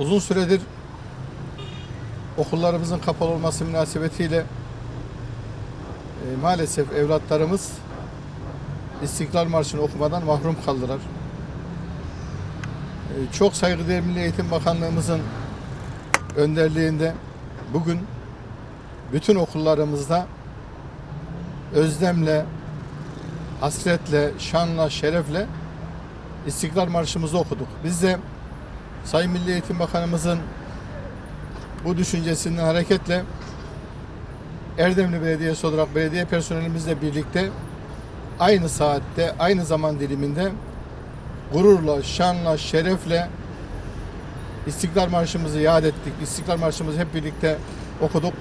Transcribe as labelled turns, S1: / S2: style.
S1: Uzun süredir okullarımızın kapalı olması münasebetiyle e, maalesef evlatlarımız İstiklal Marşı'nı okumadan mahrum kaldılar. E, çok saygıdeğer Milli Eğitim Bakanlığımızın önderliğinde bugün bütün okullarımızda özlemle, hasretle, şanla, şerefle İstiklal Marşımızı okuduk. Biz de Sayın Milli Eğitim Bakanımızın bu düşüncesinden hareketle Erdemli Belediyesi olarak belediye personelimizle birlikte aynı saatte, aynı zaman diliminde gururla, şanla, şerefle İstiklal Marşımızı yad ettik. İstiklal Marşımızı hep birlikte okuduk.